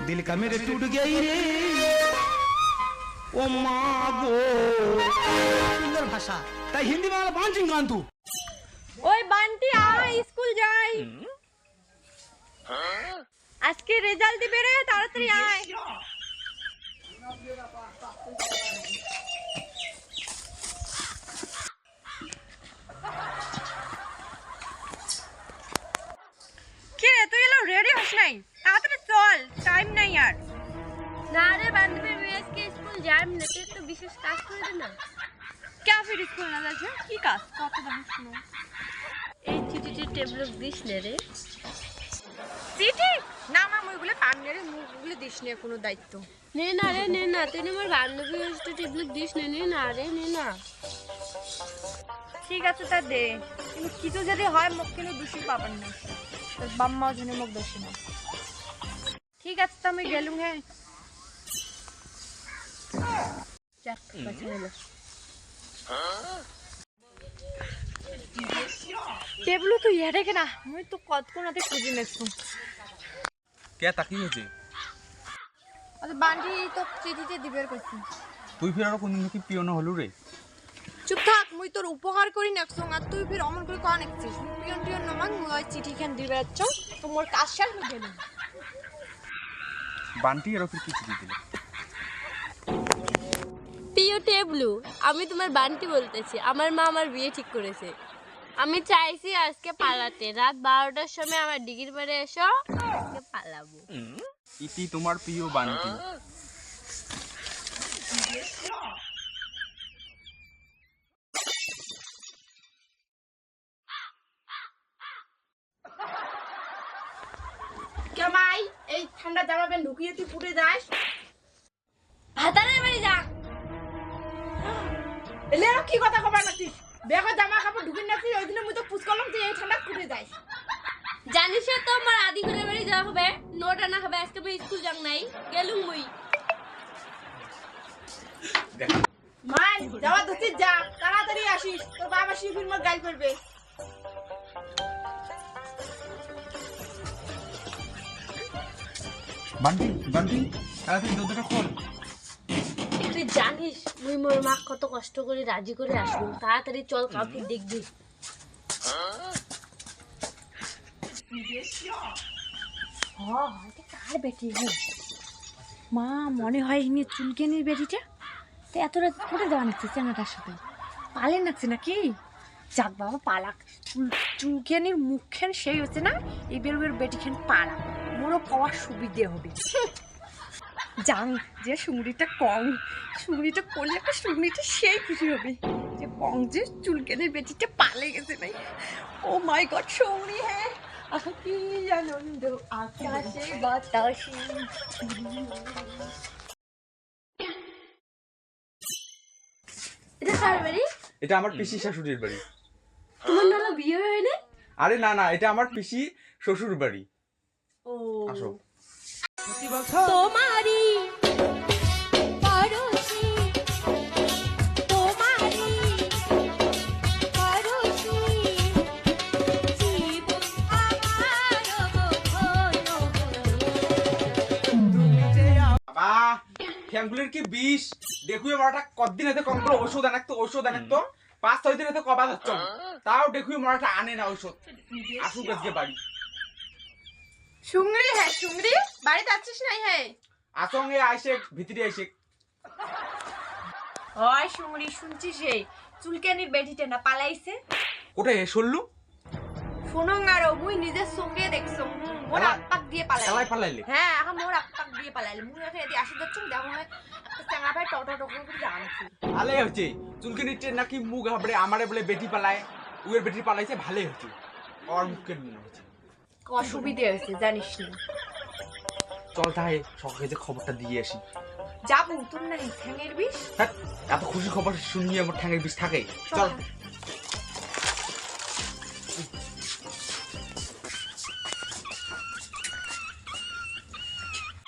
दिल का मेरे टूट गई रे ও মা গো সুন্দর ভাষা তাই হিন্দি বাংলা বাঞ্চিং গান তু ওই বান্টি আয় স্কুল যাই আজকে রেজাল্ট দিবে রে তাড়াতাড়ি আয় কি রে তুই এলো রেডি হস নাই তাড়াতাড়ি চল টাইম নাই আর। না রে বান্ধবী আমি আজকে স্কুল যাই না তুই একটু বিশেষ কাজ করে দে না। ক্যাফের স্কুল না যাচ্ছে? কি কাজ? কত দাম শুনো এই চিঠিটি টেবলক দিস নে রে। চিঠি? না মা মুইগুলো পামনে রে মুইগুলো দিস নে কোনো দায়িত্ব। নে না রে নে না তুই আমার বান্ধবী একটু টেবলক দিস নে নে না রে নে না। ঠিক আছে তা দে। কিন্তু কিছু যদি হয় মুখ কিন্তু দোষী পাবেন না। বাম্মাও জন্য মুখ দোষী না। ঠিক আছে তো আমি গেলুম হ্যাঁ। টেবলু তো ইয়ে রেখে না মুই তো কত কোনাতে খুঁজে নেছো কে তাকি হয়েছে? আচ্ছা বান্ডি তো চিঠিতে দিবের কইছি। তুই ফির আরও কোনদিন কি পিয়নো হলু রে চুপ থাক মুই তোর উপকার করি নেছো আর তুই ফির অমন করে কন নেছিস মুই পিয়ন টিয়ন নমাং মুই চিঠি খান দিবে আচ্ছ তো মোর কাজ শেষ হয়ে গেল বান্টি আর ওকে কিছু দিয়ে দিল প্রিয় টেবলু আমি তোমার বান্টি বলতেছি। আমার মা আমার বিয়ে ঠিক করেছে। আমি চাইছি আজকে পালাতে। রাত বারোটার সময় আমার ডিগির বাড়ি এসো আজকে পালাবো। ইতি তোমার প্রিয় বান্টি। কেমাই এই ঠান্ডা জামা প্যান্ট ঢুকিয়ে তুই ফুটে যাস। ভাতারের বাড়ি যা। এলে আর কি কথা কবার নাছিস জামা কাপড় ঢুকিয়ে নাছিস ওই দিনে মুই তো পুষ করলাম যে এই ঠান্ডা ফুটে যাস। জানিস তো আমার আদি করে বাড়ি যাওয়া হবে নোট আনা হবে আজকে আমি স্কুল যাং নাই গেলুম মুই। মাই যাওয়া ধুতিস যা তাড়াতাড়ি আসিস তোর বাবা শিবির মত গাল করবে। বান্টি বান্টি তাড়াতাড়ি দরজাটা খোল। তুই জানিস মুই মোর মা কত কষ্ট করে রাজি করে আসব তাড়াতাড়ি চল কাউকে দেখবি। কার বেটি হে মা মনে হয় ইনি চুলকেনির বেটিটা? তো এত রাত করে দেওয়া নিচ্ছে চেনাটার সাথে। পালে নাচ্ছে নাকি? যাক বাবা পালাক। চুল চুলকেনির মুখখান সেই হচ্ছে না এবার ওর বেটিখান পালা পাওয়ার সুবিধে হবে। জান যে সুমড়িটা কম সুমড়িটা করলে একটা সুমড়িটা সেই খুশি হবে। যে কম যে চুলকেনির বেটিটা পালে গেছে নাই ও মাই গড সৌরি হ্যাঁ। আহা, কি আনন্দ আকাশে বাতাসে। এটা কার বাড়ি? এটা আমার পিসি শাশুড়ির বাড়ি। তোমার নালা বিয়ে হয় না আরে না না এটা আমার পিসি শ্বশুর বাড়ি। ও। আসো। তোমারি পরশি তোমারি পরশি জীবন আমার হলো বাবা ঠ্যাঙ্গুলির কি বিষ? দেখুই মরাটা কতদিন এতে কম করে ওষুধ আনাক তো ওষুধ আনাক তো। পাঁচ ছয় দিন এতে কবা যাচ্ছ তাও দেখুই মরাটা আনে না ওষুধ আসুক আজকে বাড়ি। সুংরি হ্যাঁ সুংরি। বাড়িতে আছিস নাই হ্যাঁ? আসঙ্গে আইসে ভিতরে আইসে। হয় সুংরি শুনছিস হে চুলকানির বেটিটা না পালাইছে? কোটে সরলু ফোনং আর মুই নিজের সঙ্গে দেখছ। মোর আপাক দিয়ে পালাই পালাইলে? হ্যাঁ এখন মোর আপাক দিয়ে পালাইলে। মুই এখানে এদি আসি যাচ্ছ দেখো একটা চাঙা ভাই টটো টটো করে জানছি। ভালোই হচ্ছে। চুলকে নিচ্ছে নাকি মুখ হাবড়ে আমারে বলে বেটি পালায়। উয়ের বেটি পালাইছে ভালোই হচ্ছে। আর মুখের মনে হচ্ছে। অসুবিধে হয়েছে জানিস না চল তাই সকালে যে খবরটা দিয়ে আসি। যাব তোর না ঠ্যাঙের বিষ? হ্যাঁ, এত খুশি খবর শুনিয়ে আমার ঠ্যাঙের বিষ থাকে চল